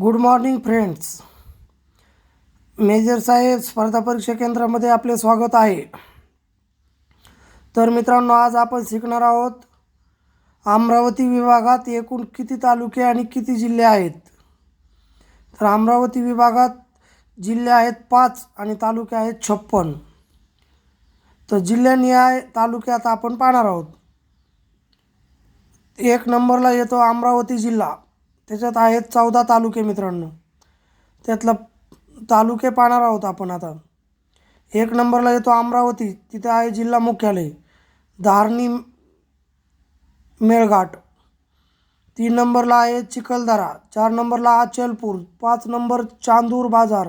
Good morning friends major साहेब स्पर्धा परीक्षा केंद्रामध्ये आपले स्वागत आहे. तर मित्रांनो आज आपण शिकणार आहोत अमरावती विभागात एकूण किती तालुके आणि किती जिल्हे आहेत? तर अमरावती विभागात जिल्हे आहेत पाच आणि तालुके आहेत छप्पन. तर जिल्ह्यानिहाय तालुक्यात आपण पाहणार आहोत. एक नंबरला येतो अमरावती जिल्हा. त्याच्यात आहेत चौदा तालुके मित्रांनो. त्यातलं तालुके पाहणार आहोत आपण आता. एक नंबरला येतो अमरावती तिथे आहे जिल्हा मुख्यालय. धारणी मेळघाट. तीन नंबरला आहे चिखलदरा चार नंबरला अचलपूर पाच नंबर चांदूर बाजार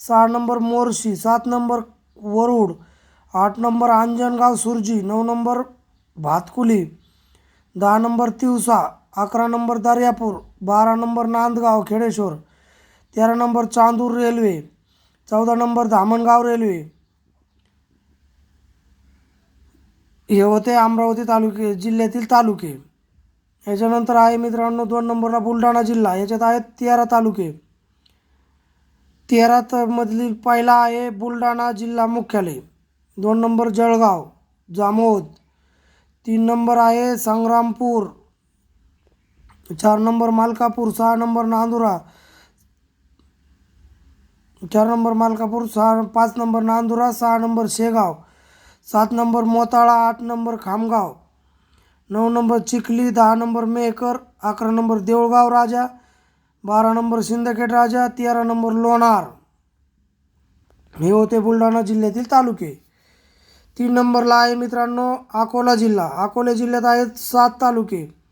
सहा नंबर मोर्शी सात नंबर वरुड आठ नंबर अंजनगाव सुरजी नऊ नंबर भातकुली दहा नंबर तिवसा अकरा नंबर दर्यापूर बारा नंबर नांदगाव खेडेश्वर तेरा नंबर चांदूर रेल्वे चौदा नंबर धामणगाव रेल्वे. हे होते अमरावती तालुके जिल्ह्यातील तालुके. याच्यानंतर आहे मित्रांनो दोन नंबरला बुलढाणा जिल्हा याच्यात आहेत तेरा तालुके. तेरा मधील पहिला आहे बुलढाणा जिल्हा मुख्यालय. दोन नंबर जळगाव जामोद. तीन नंबर आहे संग्रामपूर चार नंबर मालकापूर सहा नंबर नांदुरा. चार नंबर मालकापूर सहा पाच नंबर नांदुरा सहा नंबर शेगाव. सात नंबर मोताळा आठ नंबर खामगाव. नऊ नंबर चिखली दहा नंबर मेहकर अकरा नंबर देऊळगाव राजा बारा नंबर सिंदखेड राजा तेरा नंबर लोणार. हे होते बुलढाणा जिल्ह्यातील तालुके. तीन नंबरला आहे मित्रांनो अकोला जिल्हा. अकोला जिल्ह्यात आहेत सात तालुके.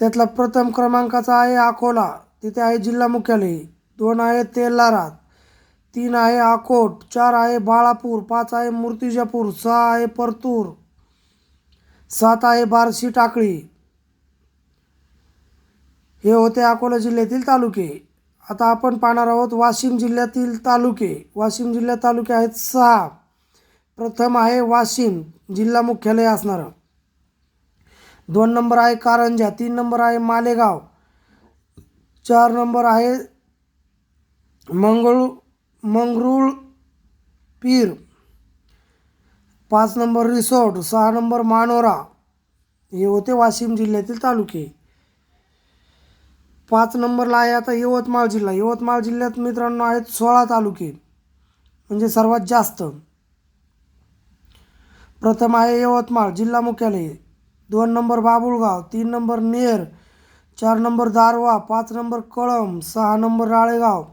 त्यातला प्रथम क्रमांकाचा आहे अकोला तिथे आहे जिल्हा मुख्यालय दोन आहे तेलारा तीन आहे अकोट चार आहे बाळापूर पाच आहे मूर्तिजापूर सहा आहे परतूर सात आहे बारशी टाकळी. हे होते अकोला जिल्ह्यातील तालुके. आता आपण पाहणार आहोत वाशिम जिल्ह्यातील तालुके. वाशिम जिल्ह्यात तालुके आहेत सहा. प्रथम आहे वाशिम जिल्हा मुख्यालय असणारं. दोन नंबर आहे कारंजा तीन नंबर आहे मालेगाव चार नंबर आहे मंगळू मंगरूळ पीर पाच नंबर रिसोर्ट सहा नंबर मानोरा हे होते वाशिम जिल्ह्यातील तालुके. पाच नंबरला आहे आता यवतमाळ जिल्हा. यवतमाळ जिल्ह्यात मित्रांनो आहेत सोळा तालुके म्हणजे सर्वात जास्त. प्रथम आहे यवतमाळ जिल्हा मुख्यालय. दोन नंबर बाबुळगाव तीन नंबर नेर चार नंबर दारवा पाच नंबर कळम सहा नंबर राळेगाव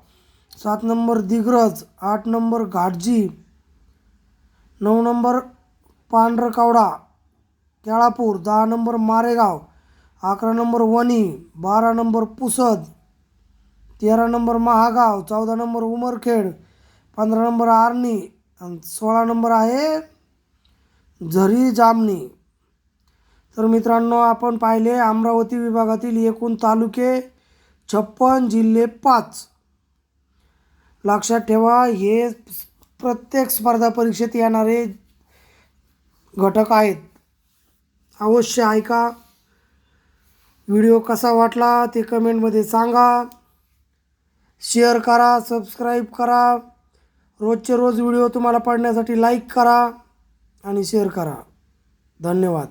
सात नंबर दिग्रज आठ नंबर घाटजी नऊ नंबर पांढरकवडा केळापूर दहा नंबर मारेगाव अकरा नंबर वणी बारा नंबर पुसद तेरा नंबर महागाव चौदा नंबर उमरखेड पंधरा नंबर आर्णी आणि सोळा नंबर आहे झरी जामणी. तर मित्रांनो आपण पाहिले अमरावती विभागातील एकूण तालुके छप्पन जिल्हे पाच. लक्षात ठेवा हे प्रत्येक स्पर्धा परीक्षेत येणारे घटक आहेत. अवश्य ऐका. व्हिडिओ कसा वाटला ते कमेंटमध्ये सांगा. शेअर करा सबस्क्राईब करा. रोजचे रोज व्हिडिओ तुम्हाला पडण्यासाठी लाईक करा आणि शेअर करा. धन्यवाद.